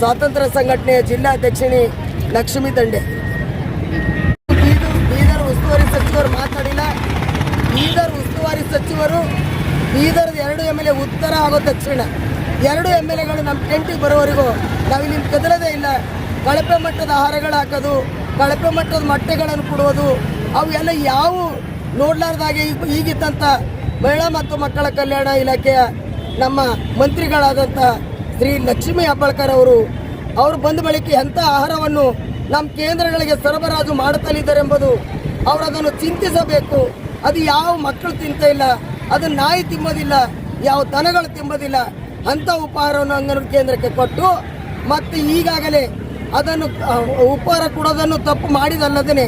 ಸ್ವಾತಂತ್ರ್ಯ ಸಂಘಟನೆಯ ಜಿಲ್ಲಾಧ್ಯಕ್ಷಿಣಿ ಲಕ್ಷ್ಮೀ ದಂಡೆ. ಬೀದರ್ ಉಸ್ತುವಾರಿ ಸಚಿವರು ಮಾತಾಡಿಲ್ಲ. ಬೀದರ್ ಉಸ್ತುವಾರಿ ಸಚಿವರು ಬೀದರ್ ಎರಡು ಎಂ ಎಲ್ ಎ ಉತ್ತರ ಹಾಗೂ ದಕ್ಷಿಣ. ಎರಡು ಎಂ ಎಲ್ ಎಗಳು ನಮ್ಮ ಟೆಂಟಿಗೆ ಬರೋವರೆಗೂ ನಾವು ನಿಮ್ಗೆ ಕದಲದೇ ಇಲ್ಲ. ಕಳಪೆ ಮಟ್ಟದ ಆಹಾರಗಳು ಹಾಕೋದು, ಕಳಪೆ ಮಟ್ಟದ ಮೊಟ್ಟೆಗಳನ್ನು ಕೊಡುವುದು, ಅವು ಎಲ್ಲ ಯಾವ ನೋಡ್ಲಾರ್ದಾಗೆ ಈಗ ಈಗಿದ್ದಂಥ ಮಹಿಳಾ ಮತ್ತು ಮಕ್ಕಳ ಕಲ್ಯಾಣ ಇಲಾಖೆಯ ನಮ್ಮ ಮಂತ್ರಿಗಳಾದಂಥ ಶ್ರೀ ಲಕ್ಷ್ಮೀ ಹೆಬ್ಬಾಳ್ಕರ್ ಅವರು ಅವರು ಬಂದ ಬಳಿಕ ಎಂಥ ಆಹಾರವನ್ನು ನಮ್ಮ ಕೇಂದ್ರಗಳಿಗೆ ಸರಬರಾಜು ಮಾಡುತ್ತಲಿದ್ದಾರೆ ಎಂಬುದು ಅವರು ಅದನ್ನು ಚಿಂತಿಸಬೇಕು. ಅದು ಯಾವ ಮಕ್ಕಳು ತಿಂತ ಇಲ್ಲ, ಅದು ನಾಯಿ ತಿಂಬೋದಿಲ್ಲ, ಯಾವ ದನಗಳು ತಿಂಬೋದಿಲ್ಲ, ಅಂಥ ಉಪಹಾರವನ್ನು ಅಂಗನವಾಡಿ ಕೇಂದ್ರಕ್ಕೆ ಕೊಟ್ಟು ಮತ್ತು ಈಗಾಗಲೇ ಅದನ್ನು ಉಪಹಾರ ಕೊಡೋದನ್ನು ತಪ್ಪು ಮಾಡಿದಲ್ಲದೇ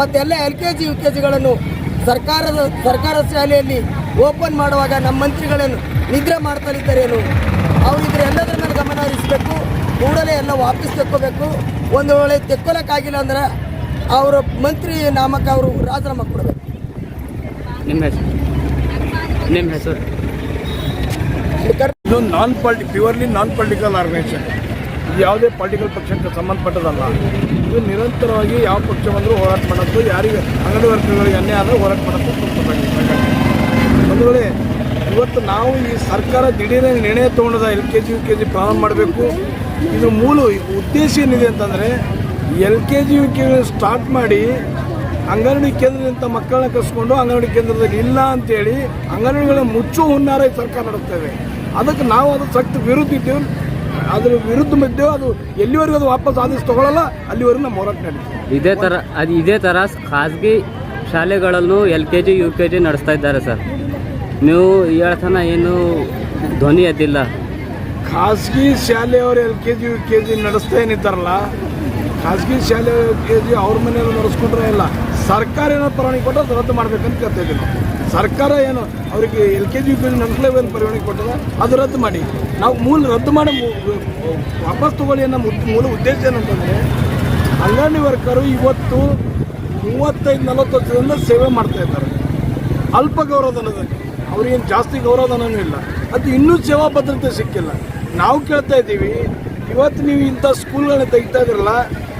ಮತ್ತೆಲ್ಲ L K G, U K ಜಿಗಳನ್ನು ಸರ್ಕಾರದ, ಸರ್ಕಾರ ಶಾಲೆಯಲ್ಲಿ ಓಪನ್ ಮಾಡುವಾಗ ನಮ್ಮ ಮಂತ್ರಿಗಳನ್ನು ನಿದ್ರೆ ಮಾಡ್ತಲಿದ್ದಾರೇನು ಇದ್ರ ಎಲ್ಲದರ ಮೇಲೆ ಗಮನ ಹರಿಸಬೇಕು ಕೂಡಲೇ ಎಲ್ಲ ವಾಪಸ್ ತೆಕ್ಕೋಬೇಕು. ಒಂದು ವೇಳೆ ತೆಕ್ಕೊಳಕ್ಕಾಗಿಲ್ಲ ಅಂದ್ರೆ ಅವರ ಮಂತ್ರಿ ನಾಮಕ ಅವರು ರಾಜೀನಾಮೆ ಕೊಡಬೇಕು. ನಿಮ್ಮ ಹೆಸರು? ನಿಮ್ಮ ಹೆಸರು? ಇದು non politi purely non political organisation ಇದು ಯಾವುದೇ ಪೊಲಿಟಿಕಲ್ ಪಕ್ಷಕ್ಕೆ ಸಂಬಂಧಪಟ್ಟದಲ್ಲ ಇದು ನಿರಂತರವಾಗಿ ಯಾವ ಪಕ್ಷ ಬಂದರೂ ಹೋರಾಟ ಮಾಡೋದು ಯಾರಿಗೆ ಅಂಗಡಿ ವರ್ಗಗಳಿಗೆ ಅನ್ಯಾಯ ಆದರೂ ಹೋರಾಟ ಮಾಡೋದು. ಒಂದು ವೇಳೆ ಇವತ್ತು ನಾವು ಈ ಸರ್ಕಾರ ದಿಢೀರನೆ ನಿರ್ಣಯ ತೊಗೊಂಡದ L K G, U K G ಪ್ರಾರಂಭ ಮಾಡಬೇಕು. ಇದು ಮೂಲ ಉದ್ದೇಶ ಏನಿದೆ ಅಂತಂದರೆ L K G, U K start ಮಾಡಿ ಅಂಗನವಾಡಿ ಕೇಂದ್ರದಿಂದ ಮಕ್ಕಳನ್ನ ಕರ್ಸ್ಕೊಂಡು ಅಂಗನವಾಡಿ ಕೇಂದ್ರದಲ್ಲಿ ಇಲ್ಲ ಅಂತೇಳಿ ಅಂಗನವಾಡಿಗಳ ಮುಚ್ಚೋ ಹುನ್ನಾರ ಈ ಸರ್ಕಾರ ನಡೆಸ್ತೇವೆ ಅದಕ್ಕೆ ನಾವು ಅದು ಸಕ್ತ ವಿರುದ್ಧ ಇದ್ದೇವೆ. ಅದ್ರ ವಿರುದ್ಧ ಮಧ್ಯೆ ಅದು ಎಲ್ಲಿವರೆಗೂ ಅದು ವಾಪಸ್ ಆದೇಶ ತಗೊಳ್ಳಲ್ಲ, ಅಲ್ಲಿವರೆಗೂ ನಮ್ಮ ಹೋರಾಟ ನಡೀತೀವಿ ಇದೇ ಥರ ಅದು ಇದೇ ಥರ ಖಾಸಗಿ ಶಾಲೆಗಳಲ್ಲೂ L K G, U K G ನಡೆಸ್ತಾ ಇದ್ದಾರೆ ಸರ್. ನೀವು ಹೇಳ್ತಾನ ಏನು ಧ್ವನಿ ಎದ್ದಿಲ್ಲ ಖಾಸಗಿ ಶಾಲೆಯವರು L K G, U K G ನಡೆಸ್ತಾ ಏನಿದ್ದಾರಲ್ಲ, ಖಾಸಗಿ ಶಾಲೆ ಕೆ ಜಿ ಅವ್ರ ಮನೆಯಲ್ಲಿ ನಡೆಸ್ಕೊಂಡ್ರೆ ಇಲ್ಲ. ಸರ್ಕಾರ ಏನೋ ಪರವಾನಗಿ ಕೊಟ್ಟರೆ ಅದು ರದ್ದು ಮಾಡ್ಬೇಕಂತ ಕೇಳ್ತಾ ಇದ್ದೀವಿ ಸರ್ಕಾರ ಏನು ಅವರಿಗೆ L K G, U K G ನಡೆಸಲೇಬೇಕು ಪರವಾನಗಿ ಕೊಟ್ಟದ, ಅದು ರದ್ದು ಮಾಡಿ. ನಾವು ಮೂಲ ರದ್ದು ಮಾಡಿ ವಾಪಸ್ ತಗೊಳ್ಳಿ ಅನ್ನೋ ಮೂಲ ಉದ್ದೇಶ ಏನಂತಂದರೆ ಅಂಗನವಾಡಿ ವರ್ಕರು ಇವತ್ತು ಮೂವತ್ತೈದು ನಲವತ್ತು ವರ್ಷದಿಂದ ಸೇವೆ ಮಾಡ್ತಾ ಇದ್ದಾರೆ. ಅಲ್ಪ ಗೌರವಧನದಲ್ಲಿ ಅವ್ರಿಗೇನು ಜಾಸ್ತಿ ಗೌರವಧನನೂ ಇಲ್ಲ. ಅದು ಇನ್ನೂ ಸೇವಾ ಭದ್ರತೆ ಸಿಕ್ಕಿಲ್ಲ. ನಾವು ಕೇಳ್ತಾ ಇದ್ದೀವಿ, ಇವತ್ತು ನೀವು ಇಂಥ ಸ್ಕೂಲ್ಗಳನ್ನ ತೆಗಿತಾ ಇದ್ರಲ್ಲ,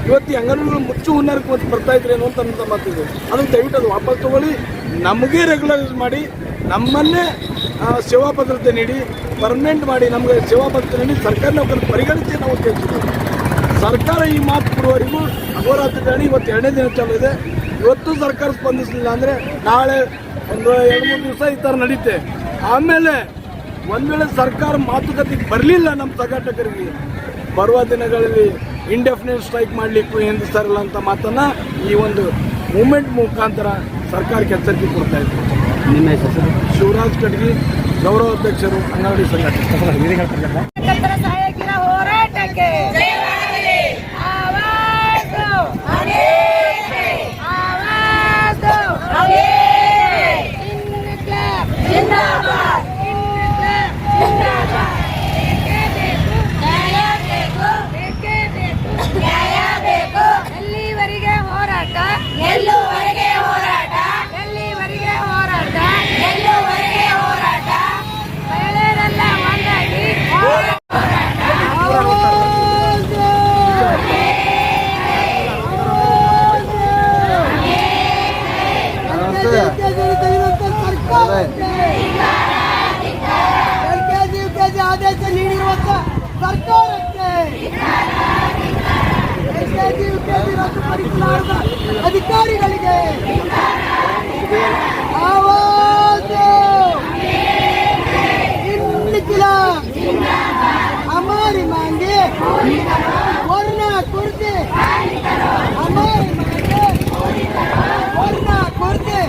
ಇವತ್ತು ಅಂಗನವಾಡಿಗಳು ಮುಚ್ಚು ಹುನ್ನಾರಕ್ಕೆ ಮತ್ತೆ ಬರ್ತಾ ಇದ್ರಿ ಏನು ಅಂತ ಮಾತಿದೆ. ಅದನ್ನು ದಯವಿಟ್ಟು ಅದು ವಾಪಸ್ ತಗೊಳ್ಳಿ. ನಮಗೆ ರೆಗ್ಯುಲರೈಸ್ ಮಾಡಿ, ನಮ್ಮನ್ನೇ ಸೇವಾ ಭದ್ರತೆ ನೀಡಿ ಪರ್ಮನೆಂಟ್ ಮಾಡಿ ನಮಗೆ ಸೇವಾ ಭದ್ರತೆ ನೀಡಿ ಸರ್ಕಾರನ ನೌಕರ ಪರಿಗಣಿಸಿ ನಾವು ಕೇಳ್ತೀವಿ. ಸರ್ಕಾರ ಈ ಮಾತು ಕೊಡುವವರೆಗೂ ಅಹೋರಾತ್ರಿ ಇವತ್ತು ಎರಡನೇ ದಿನ ಚಾಲು ಇವತ್ತು ಸರ್ಕಾರ ಸ್ಪಂದಿಸಲಿಲ್ಲ ಅಂದರೆ ನಾಳೆ ಒಂದು ಎರಡು ಮೂರು ದಿವಸ ಈ ಥರ ನಡೀತೆ. ಆಮೇಲೆ ಒಂದು ವೇಳೆ ಸರ್ಕಾರ ಮಾತುಕತೆಗೆ ಬರಲಿಲ್ಲ ನಮ್ಮ ಸಂಘಟಕರಿಗೆ ಬರುವ ದಿನಗಳಲ್ಲಿ ಇಂಡೆಫಿನೆಟ್ ಸ್ಟ್ರೈಕ್ ಮಾಡಲಿಕ್ಕೂ ಹಿಂದಿಸ್ತಾರಲ್ಲ ಅಂತ ಮಾತನ್ನು ಈ ಒಂದು ಮೂಮೆಂಟ್ ಮುಖಾಂತರ ಸರ್ಕಾರಕ್ಕೆ ಎಚ್ಚರಿಕೆ ಕೊಡ್ತಾ ಇದ್ದೀವಿ ನಿಮ್ಮ ಹೆಸರು ಶಿವರಾಜ್ ಕಡ್ಗಿ ಗೌರವಾಧ್ಯಕ್ಷರು ಅಂಗನವಾಡಿ ಸಂಘಟನೆ. ಆದೇಶ ನೀಡಿರುವ ಸರ್ಕಾರಕ್ಕೆ ಎಲ್ಕೆಜಿ ಯುಕೆಜಿ ರದ್ದುಪಡಿಸಲಾದ ಅಧಿಕಾರಿಗಳಿಗೆ ಅಮಾರಿ ಮಾಂಗೆ ಕೊರ್ನ ಕುರ್ತಿ ಅಮಾರಿ ಮಾಂಗೆ ಕೊರ್ನ ಕುರ್ತಿ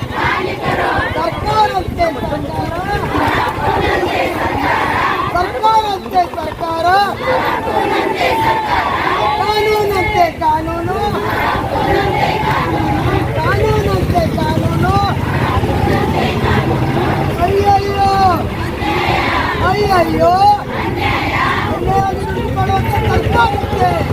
ಸರ್ಕಾರಕ್ಕೆ